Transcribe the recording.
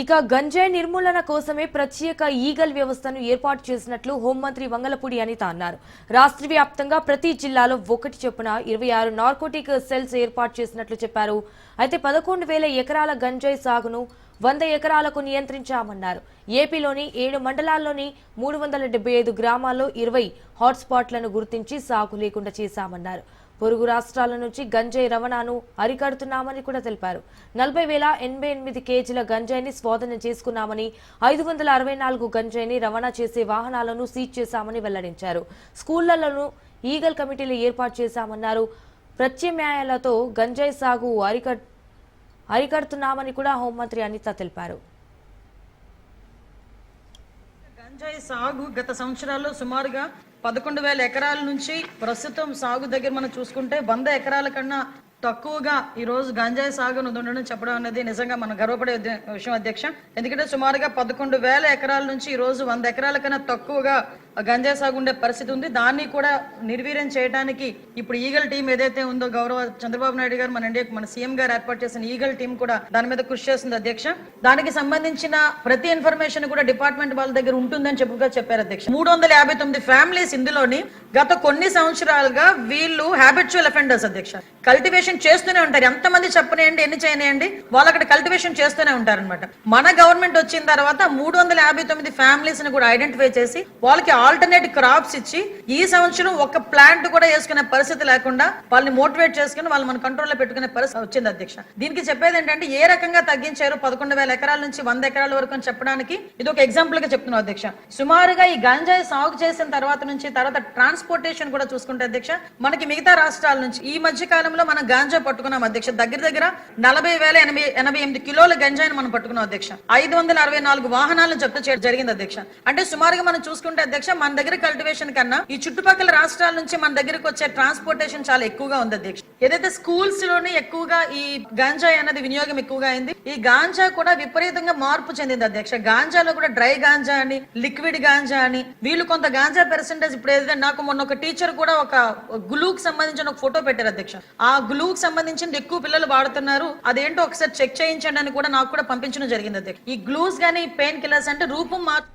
ఇక గంజాయి నిర్మూలన కోసమే ప్రత్యేక ఈగల్ వ్యవస్థను ఏర్పాటు చేసినట్లు హోంమంత్రి వంగలపూడి అనిత అన్నారు. రాష్ట్ర వ్యాప్తంగా ప్రతి జిల్లాలో ఒకటి చొప్పున ఇరవై ఆరు నార్కోటిక్ సెల్స్ ఏర్పాటు చేసినట్లు చెప్పారు. అయితే పదకొండు వేల ఎకరాల గంజాయి సాగును వంద ఎకరాలకు నియంత్రించామన్నారు. ఏపీలోని ఏడు మండలాల్లోని మూడు వందల డెబ్బై ఐదు గ్రామాల్లో ఇరవై హాట్స్పాట్లను గుర్తించి సాగు లేకుండా చేశామన్నారు. పొరుగు రాష్ట్రాల నుంచి గంజాయి రవాణాను అరికడుతున్నామని కూడా తెలిపారు. నలభై వేల ఎనభై ఎనిమిది కేజీల గంజాయిని స్వాధీనం చేసుకున్నామని ఐదు వందల అరవై నాలుగు గంజాయిని రవాణా చేసే వాహనాలను సీజ్ చేశామని వెల్లడించారు. స్కూళ్ళలోనూ ఈగల్ కమిటీలు ఏర్పాటు చేశామన్నారు. ప్రత్యామ్నాయాలతో గంజాయి సాగు అరికట్ అరికడుతున్నామని కూడా హోంమంత్రి అనిత తెలిపారు. గంజాయి సాగు గత సంవత్సరాల్లో సుమారుగా పదకొండు వేల ఎకరాల నుంచి ప్రస్తుతం సాగు దగ్గర మనం చూసుకుంటే వంద ఎకరాల కన్నా తక్కువగా ఈ రోజు గంజాయి సాగును ఉండడం చెప్పడం అనేది నిజంగా మనం గర్వపడే విషయం అధ్యక్ష. ఎందుకంటే సుమారుగా పదకొండు వేల ఎకరాల నుంచి ఈ రోజు వంద ఎకరాల కన్నా తక్కువగా గంజా సాగు ఉండే పరిస్థితి ఉంది. దాన్ని కూడా నిర్వీర్యం చేయడానికి ఇప్పుడు ఈగల్ టీం ఏదైతే ఉందో గౌరవ చంద్రబాబు నాయుడు గారు మన ఇండియా మన సీఎం గారు ఏర్పాటు చేసిన ఈగల్ టీం కూడా దాని మీద కృషి చేస్తుంది అధ్యక్ష. దానికి సంబంధించిన ప్రతి ఇన్ఫర్మేషన్ కూడా డిపార్ట్మెంట్ వాళ్ళ దగ్గర ఉంటుందని చెప్పుగా చెప్పారు అధ్యక్ష. మూడు వందల యాభై తొమ్మిది ఫ్యామిలీస్ ఇందులోని గత కొన్ని సంవత్సరాలుగా వీళ్ళు హ్యాబిచువల్ అఫెండర్స్ అధ్యక్ష. కల్టివేషన్ చేస్తూనే ఉంటారు. ఎంతమంది చెప్పనేయండి ఎన్ని చేయనేయండి వాళ్ళు అక్కడ కల్టివేషన్ చేస్తూనే ఉంటారన్నమాట. మన గవర్నమెంట్ వచ్చిన తర్వాత మూడు వందల యాభై తొమ్మిది ఫ్యామిలీస్ని కూడా ఐడెంటిఫై చేసి వాళ్ళకి ఆల్టర్నేట్ క్రాప్స్ ఇచ్చి ఈ సంవత్సరం ఒక ప్లాంట్ కూడా వేసుకునే పరిస్థితి లేకుండా వాళ్ళని మోటివేట్ చేసుకుని వాళ్ళు మన కంట్రోల్లో పెట్టుకునే పరిస్థితి వచ్చింది అధ్యక్ష. దీనికి చెప్పేది ఏంటంటే ఏ రకంగా తగ్గించారు? పదకొండు వేల ఎకరాల నుంచి వంద ఎకరాల వరకు అని చెప్పడానికి ఇది ఒక ఎగ్జాంపుల్గా చెప్తున్నాం అధ్యక్ష. సుమారుగా ఈ గంజాయి సాగు చేసిన తర్వాత నుంచి తర్వాత ట్రాన్స్పోర్టేషన్ కూడా చూసుకుంటే అధ్యక్ష మనకి మిగతా రాష్ట్రాల నుంచి ఈ మధ్య కాలంలో మనం గాంజా పట్టుకున్నాం అధ్యక్ష. దగ్గర దగ్గర నలభై వేల ఎనభై ఎనభై ఎనిమిది కిలోల గంజాయిని మనం పట్టుకున్నాం అధ్యక్ష. ఐదు వందల అరవై నాలుగు వాహనాలను జప్తు చేయడం జరిగింది అధ్యక్ష. అంటే సుమారుగా మనం చూసుకుంటే అధ్యక్ష మన దగ్గర కల్టివేషన్ కన్నా ఈ చుట్టుపక్కల రాష్ట్రాల నుంచి మన దగ్గరకు వచ్చే ట్రాన్స్పోర్టేషన్ చాలా ఎక్కువగా ఉంది అధ్యక్ష. ఏదైతే స్కూల్స్లోనే ఎక్కువగా ఈ గాంజా అనేది వినియోగం ఎక్కువగా అయింది ఈ గాంజా కూడా విపరీతంగా మార్పు చెందింది అధ్యక్ష. గాంజాలో కూడా డ్రై గాంజా అని లిక్విడ్ గాంజా అని వీళ్ళు కొంత గాంజా పెర్సెంటేజ్ ఇప్పుడు ఏదైతే నాకు మొన్న ఒక టీచర్ కూడా ఒక గ్లూకి సంబంధించిన ఒక ఫోటో పెట్టారు అధ్యక్ష. ఆ గ్లూకి సంబంధించిన ఎక్కువ పిల్లలు వాడుతున్నారు అదేంటో ఒకసారి చెక్ చేయించండి అని కూడా నాకు కూడా పంపించడం జరిగింది అధ్యక్ష. ఈ గ్లూస్ గానీ పెయిన్ కిల్లర్స్ అంటే రూపం మార్చు